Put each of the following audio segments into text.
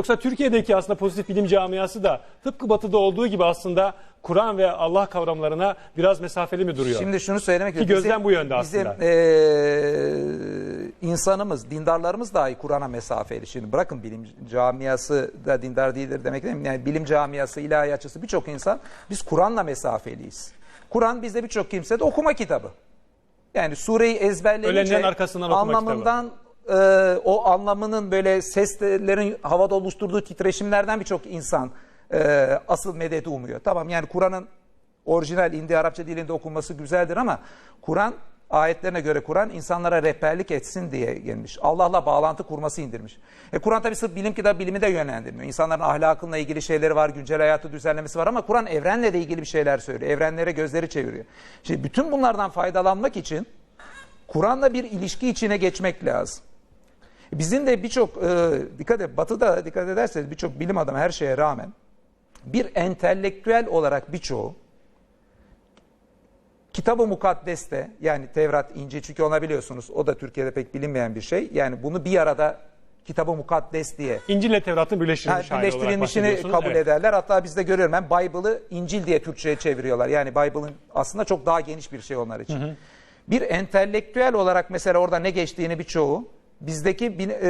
Yoksa Türkiye'deki aslında pozitif bilim camiası da tıpkı batıda olduğu gibi aslında Kur'an ve Allah kavramlarına biraz mesafeli mi duruyor? Şimdi şunu söylemek Ki gözlem bu yönde Bizim aslında. eee, insanımız, dindarlarımız dahi Kur'an'a mesafeli. Şimdi bırakın bilim camiası da dindar değildir demek değil mi? Yani bilim camiası, ilahiyatçısı birçok insan biz Kur'an'la mesafeliyiz. Kur'an bizde birçok kimse de okuma kitabı. Yani sureyi ezberleyince Ölenlerin arkasından okuma anlamından e, o anlamının böyle seslerin havada oluşturduğu titreşimlerden birçok insan e, asıl medeti umuyor. Tamam yani Kur'an'ın orijinal Hindi Arapça dilinde okunması güzeldir ama Kur'an ayetlerine göre Kur'an insanlara rehberlik etsin diye gelmiş. Allah'la bağlantı kurması indirmiş. E Kur'an tabi sırf bilim kitabı bilimi de yönlendirmiyor. İnsanların ahlakınla ilgili şeyleri var, güncel hayatı düzenlemesi var ama Kur'an evrenle de ilgili bir şeyler söylüyor. Evrenlere gözleri çeviriyor. Şimdi bütün bunlardan faydalanmak için Kur'an'la bir ilişki içine geçmek lazım. Bizim de birçok e, dikkat et batıda dikkat ederseniz birçok bilim adamı her şeye rağmen bir entelektüel olarak birçoğu kitabı mukaddeste yani Tevrat, İncil çünkü ona biliyorsunuz o da Türkiye'de pek bilinmeyen bir şey. Yani bunu bir arada kitabı mukaddes diye İncil ile Tevrat'ın birleştirilmiş olarak birleştirilmişini kabul Evet. ederler. Hatta bizde görüyorum ben Bible'ı İncil diye Türkçe'ye çeviriyorlar. Yani Bible'ın aslında çok daha geniş bir şey onlar için. Bir entelektüel olarak mesela orada ne geçtiğini birçoğu bizdeki bin- e,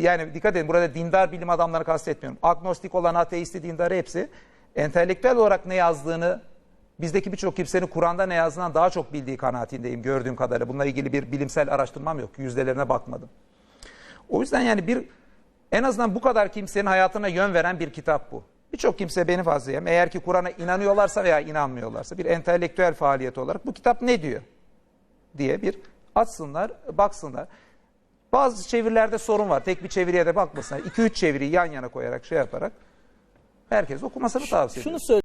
yani dikkat edin burada dindar bilim adamları kastetmiyorum. Agnostik olan ateisti dindarı hepsi entelektüel olarak ne yazdığını bizdeki birçok kimsenin Kur'an'da ne yazdığından daha çok bildiği kanaatindeyim gördüğüm kadarıyla. Bununla ilgili bir bilimsel araştırmam yok. Yüzdelerine bakmadım. O yüzden yani bir en azından bu kadar kimsenin hayatına yön veren bir kitap bu. Birçok kimse beni fazla yem. Eğer ki Kur'an'a inanıyorlarsa veya inanmıyorlarsa bir entelektüel faaliyet olarak bu kitap ne diyor diye bir açsınlar, baksınlar. Bazı çevirilerde sorun var. Tek bir çeviriye de bakmasınlar. 2-3 çeviriyi yan yana koyarak şey yaparak herkes okumasını tavsiye ediyorum. Şunu söyle